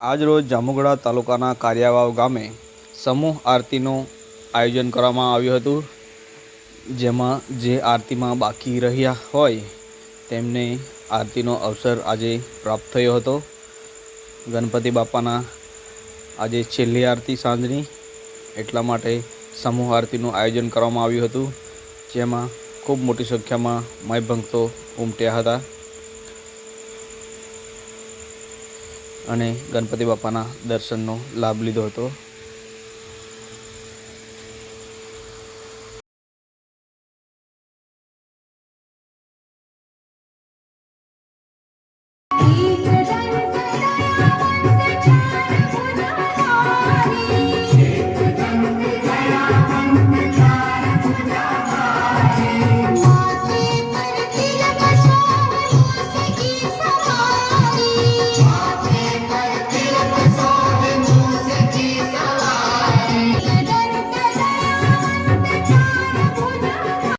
આજરોજ જામુગડા તાલુકાના કારિયાવાવ ગામે સમૂહ આરતીનું આયોજન કરવામાં આવ્યું હતું. જેમાં જે આરતીમાં બાકી રહ્યા હોય તેમને આરતીનો અવસર આજે પ્રાપ્ત થયો હતો. ગણપતિ બાપાના આજે છેલ્લી આરતી સાંજની, એટલા માટે સમૂહ આરતીનું આયોજન કરવામાં આવ્યું હતું. જેમાં ખૂબ મોટી સંખ્યામાં મય ભક્તો ઉમટ્યા હતા. અને ગણપતિ બાપાના દર્શનનો લાભ લીધો હતો